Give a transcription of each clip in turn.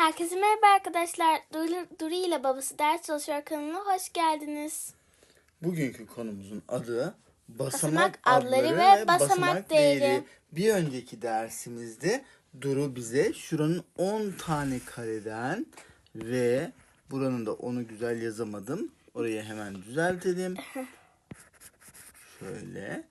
Herkese merhaba arkadaşlar. Duru, ile babası ders çalışıyor kanalına hoş geldiniz. Bugünkü konumuzun adı basamak, Basamak adları, adları ve ve basamak değeri. Bir önceki dersimizde Duru bize şuranın 10 tane kareden ve buranın da onu güzel yazamadım. Orayı hemen düzeltelim. Şöyle.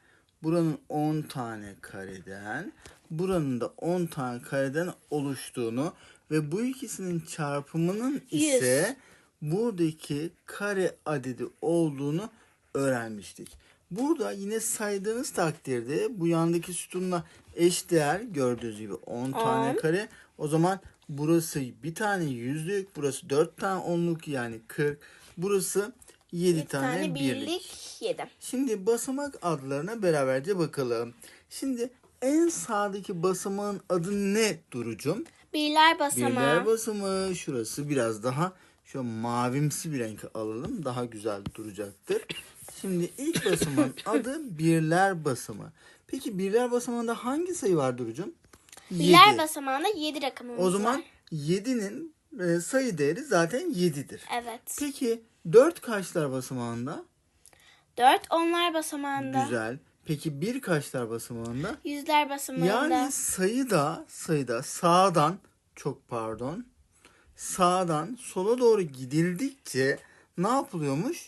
Buranın 10 tane kareden, buranın da 10 tane kareden oluştuğunu ve bu ikisinin çarpımının ise buradaki kare adedi olduğunu öğrenmiştik. Burada yine saydığınız takdirde bu yandaki sütunla eş değer gördüğünüz gibi 10 tane kare. O zaman burası bir tane yüzlük, burası 4 tane onluk yani 40. Burası 7 Bir tane, tane birlik. birlik yedim. Şimdi basamak adlarına beraberce bakalım. Şimdi en sağdaki basamağın adı ne Durucum? Birler basamağı. Birler basamağı. Şurası biraz daha şu mavimsi bir renk alalım. Daha güzel duracaktır. Şimdi ilk basamağın adı birler basamağı. Peki birler basamağında hangi sayı var Durucum? Birler Yedi. basamağında 7 rakamımız O zaman var. 7'nin e, sayı değeri zaten 7'dir. Evet. Peki 4 kaçlar basamağında? 4 onlar basamağında. Güzel. Peki bir kaçlar basamağında? Yüzler basamağında. Yani sayıda sayıda sağdan çok pardon sağdan sola doğru gidildikçe ne yapılıyormuş?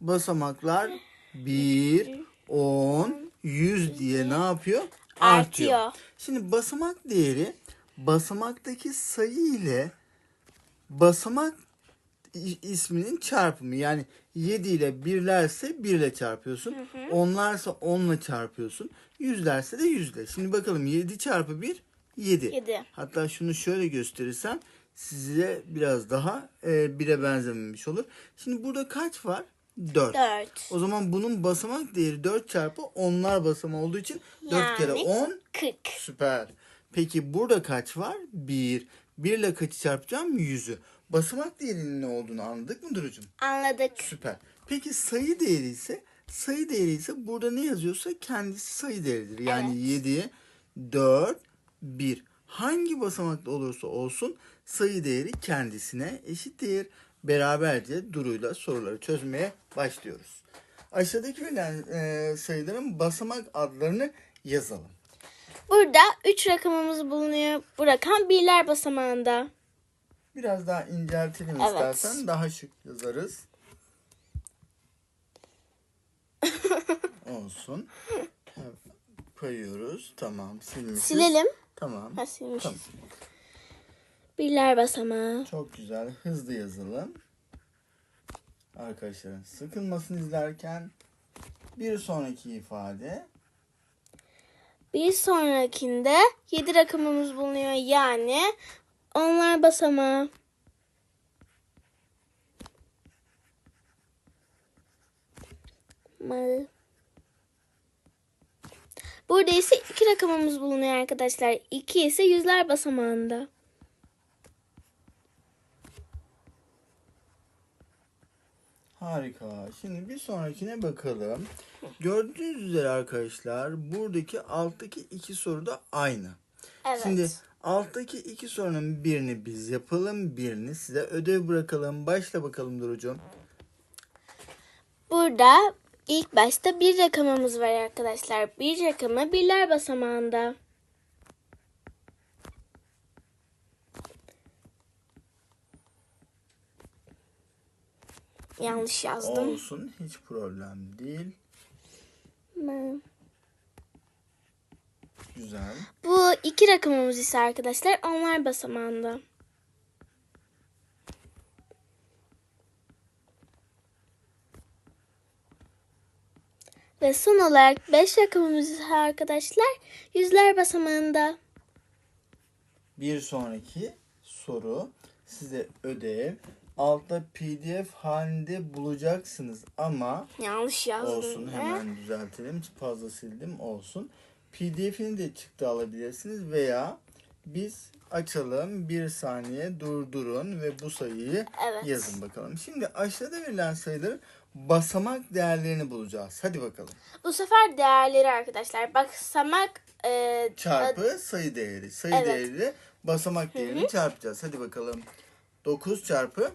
Basamaklar 1, 10, 100 diye ne yapıyor? Artıyor. Artıyor. Şimdi basamak değeri basamaktaki sayı ile basamak isminin çarpımı. Yani 7 ile 1'lerse 1 ile çarpıyorsun. Onlarsa 10 ile çarpıyorsun. Yüzlerse de 100 ile. Şimdi bakalım 7 çarpı 1 7. Yedi. Hatta şunu şöyle gösterirsem size biraz daha e, 1'e benzememiş olur. Şimdi burada kaç var? 4. 4. O zaman bunun basamak değeri 4 çarpı onlar basamağı olduğu için 4 kere Yani 10 40. Süper. Peki burada kaç var? 1. 1 ile kaçı çarpacağım? 100'ü. Basamak değerinin ne olduğunu anladık mı Duru'cum? Anladık. Süper. Peki sayı değeri ise sayı değeri ise burada ne yazıyorsa kendisi sayı değeridir. Yani Evet. 7, 4, 1. Hangi basamakta olursa olsun sayı değeri kendisine eşittir. Beraberce Duru'yla soruları çözmeye başlıyoruz. Aşağıdaki verilen e, sayıların basamak adlarını yazalım. Burada 3 rakamımız bulunuyor. Bu rakam birler basamağında. Biraz daha inceltelim Evet. istersen daha şık yazarız. Olsun. Koyuyoruz. Tamam. Silmişiz. Silelim. Tamam. Ha, silmiş. Tamam. Birler basamağı. Çok güzel. Hızlı yazalım. Arkadaşların sıkılmasını izlerken bir sonraki ifade Bir sonrakinde 7 rakamımız bulunuyor. Yani onlar basamağı. Mı. Burada ise iki rakamımız bulunuyor arkadaşlar. 2 ise yüzler basamağında. Harika. Şimdi bir sonrakine bakalım. Gördüğünüz üzere arkadaşlar buradaki alttaki iki soru da aynı. Evet. Şimdi alttaki iki sorunun birini biz yapalım, birini size ödev bırakalım. Başla bakalım Duru'cum. Burada ilk başta bir rakamımız var arkadaşlar. Bir rakamı birler basamağında. Yanlış yazdım. Olsun, hiç problem değil. Güzel. Bu iki rakamımız ise arkadaşlar onlar basamağında. Ve son olarak 5 rakamımız arkadaşlar yüzler basamağında. Bir sonraki soru size ödev. Altta pdf halinde bulacaksınız ama Yanlış yazdım. olsun hemen düzeltelim. Fazla sildim olsun. pdf'ini de çıktı alabilirsiniz veya biz açalım bir saniye durdurun ve bu sayıyı Evet. yazın bakalım. Şimdi aşağıda verilen sayıların basamak değerlerini bulacağız. Hadi bakalım. Bu sefer değerleri arkadaşlar. Basamak e, Çarpı sayı değeri. Sayı Evet. değeri basamak değerini çarpacağız. Hadi bakalım. 9 çarpı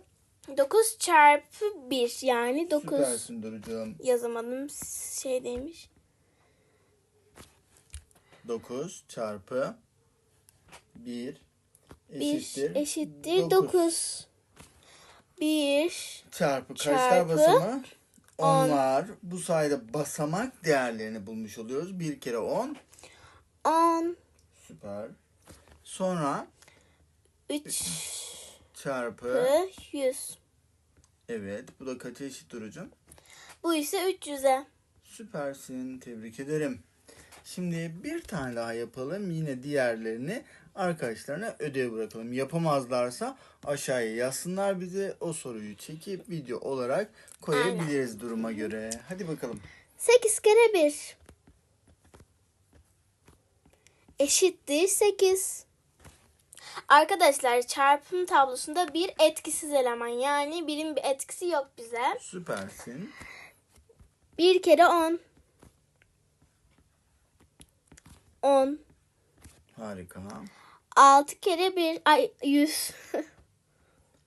9 çarpı 1 yani 9. süpersin Duru'cum. Yazamadım şeydeymiş. 9 çarpı 1 1 eşittir. eşittir dokuz. 9. 1 Çarpı kaçlar on. Onlar. Bu sayede basamak değerlerini bulmuş oluyoruz. 1 kere 10. 10 Süper. Sonra 3 çarpı. 100. Evet. Bu da kaça eşit Duru'cum? Bu ise 300'e. Süpersin. Tebrik ederim. Şimdi bir tane daha yapalım. Yine diğerlerini arkadaşlarına ödev bırakalım. Yapamazlarsa aşağıya yazsınlar bize. O soruyu çekip video olarak koyabiliriz duruma göre. Hadi bakalım. 8 kere 1 eşittir 8. Arkadaşlar çarpım tablosunda bir etkisiz eleman yani birin bir etkisi yok bize. Süpersin. 1 kere 10 10 Harika. 6 kere 1 ay 100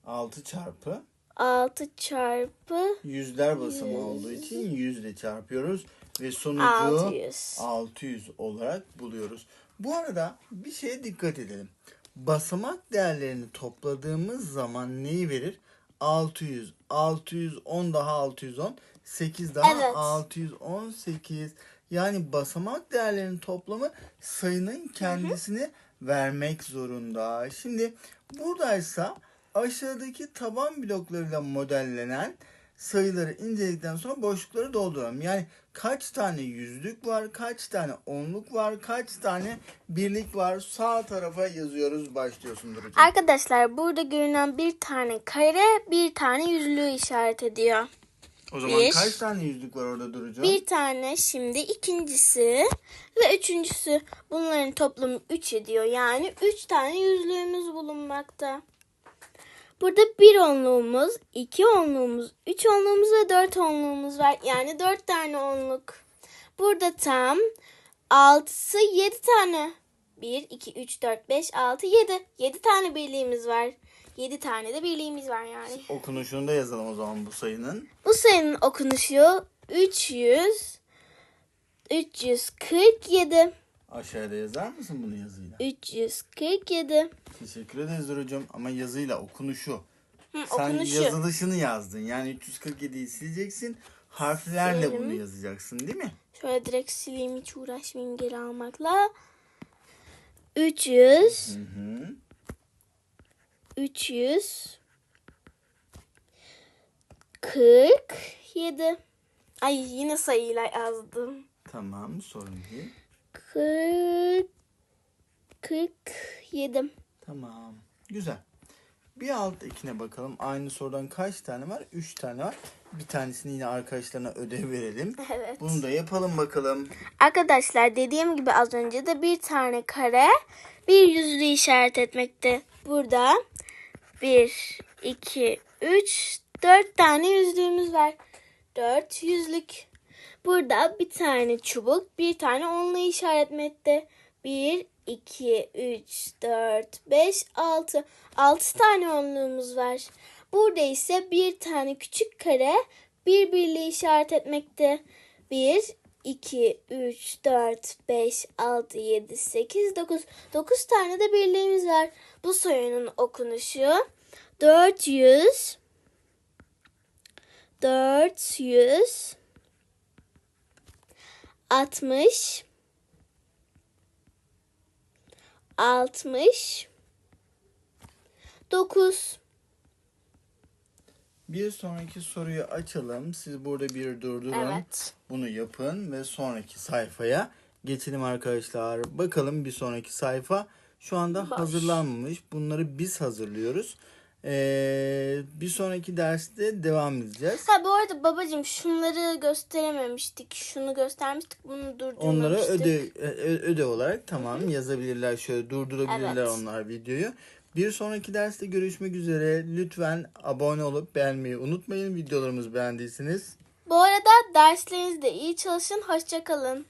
6 çarpı 6 çarpı yüzler basamağı olduğu için yüzle çarpıyoruz ve sonucu 600. 600 olarak buluyoruz. Bu arada bir şeye dikkat edelim. Basamak değerlerini topladığımız zaman neyi verir? 600, 610 daha 610, 8 daha Evet. 618. Yani basamak değerlerinin toplamı sayının kendisini vermek zorunda. Şimdi buradaysa aşağıdaki taban bloklarıyla modellenen sayıları inceledikten sonra boşlukları dolduralım. Yani kaç tane yüzlük var, kaç tane onluk var, kaç tane birlik var. Sağ tarafa yazıyoruz. Başlıyorsun Duru'cum. Arkadaşlar burada görünen bir tane kare bir tane yüzlüğü işaret ediyor. O zaman bir. kaç tane yüzlük var orada Duru'cum? Bir tane şimdi ikincisi ve üçüncüsü bunların toplamı 3 ediyor. Yani 3 tane yüzlüğümüz bulunmakta. Burada bir onluğumuz, iki onluğumuz, üç onluğumuz ve dört onluğumuz var. Yani dört tane onluk. Burada tam altısı yedi tane. Bir, iki, üç, dört, beş, altı, yedi. Yedi tane birliğimiz var. Yedi tane de birliğimiz var yani. Okunuşunu da yazalım o zaman bu sayının. Bu sayının okunuşu 300 347 Aşağıda yazar mısın bunu yazıyla? 347 Teşekkür ederiz Duru'cum ama yazıyla okunuşu. Hı, Sen okunuşu. yazılışını yazdın. Yani 347'yi sileceksin. Harflerle Silerim. bunu yazacaksın değil mi? Şöyle direkt sileyim hiç uğraşmayayım geri almakla. 300 Hı hı. 300 47 Ay yine sayıyla yazdım. Tamam sorun değil. 40 47 Tamam. Güzel. Bir alttakine bakalım. Aynı sorudan kaç tane var? 3 tane var. Bir tanesini yine arkadaşlarına ödev verelim. Evet. Bunu da yapalım bakalım. Arkadaşlar dediğim gibi az önce de bir tane kare bir yüzlü işaret etmekte. Burada 1, 2, 3, 4 tane yüzlüğümüz var. 4 yüzlük. Burada bir tane çubuk, bir tane onlu işaret etmekte. 1, 2, 3, 4, 5, 6. 6 tane onluğumuz var. Burada ise bir tane küçük kare bir birliği işaret etmekte. 1, 2, 3, 4, 5, 6, 7, 8, 9. 9 tane de birliğimiz var. Bu sayının okunuşu 400 400 60 60 9 Bir sonraki soruyu açalım. Siz burada bir durdurun. Evet. Bunu yapın ve sonraki sayfaya geçelim arkadaşlar. Bakalım bir sonraki sayfa şu anda Boş. hazırlanmış. Bunları biz hazırlıyoruz. Ee, bir sonraki derste devam edeceğiz. Ha bu arada babacığım şunları gösterememiştik. Şunu göstermiştik. Bunu durdurmamıştık. Ödev, ö- ödev olarak tamam yazabilirler. Şöyle durdurabilirler Evet. onlar videoyu. Bir sonraki derste görüşmek üzere. Lütfen abone olup beğenmeyi unutmayın. Videolarımızı beğendiyseniz. Bu arada derslerinizde iyi çalışın. Hoşçakalın.